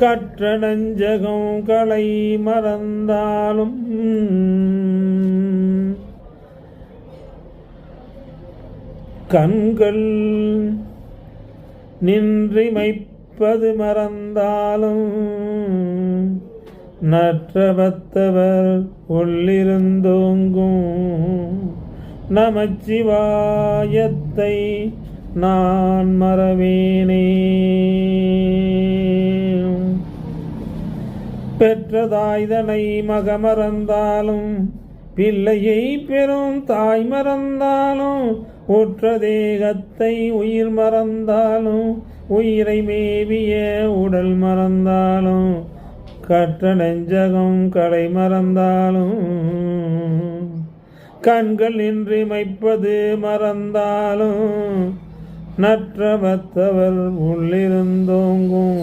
கற்றடஞ்சகம் களை மறந்தாலும் கண்கள் நின்றிமைப்பது மறந்தாலும் நற்றவத்தவர் உள்ளிருந்தோங்கும் நமச்சிவாயத்தை நான் மறவேனே. பெற்றதாய்தனை மகமறந்தாலும் பிள்ளையை பெறும் தாய் மறந்தாலும் உற்ற தேகத்தை உயிர் மறந்தாலும் உயிரை மேவிய உடல் மறந்தாலும் கற்ற நெஞ்சகம் கடை மறந்தாலும் கண்கள் இன்றி மைப்பது மறந்தாலும் நற்றவத்தவர் உள்ளிருந்தோங்கும்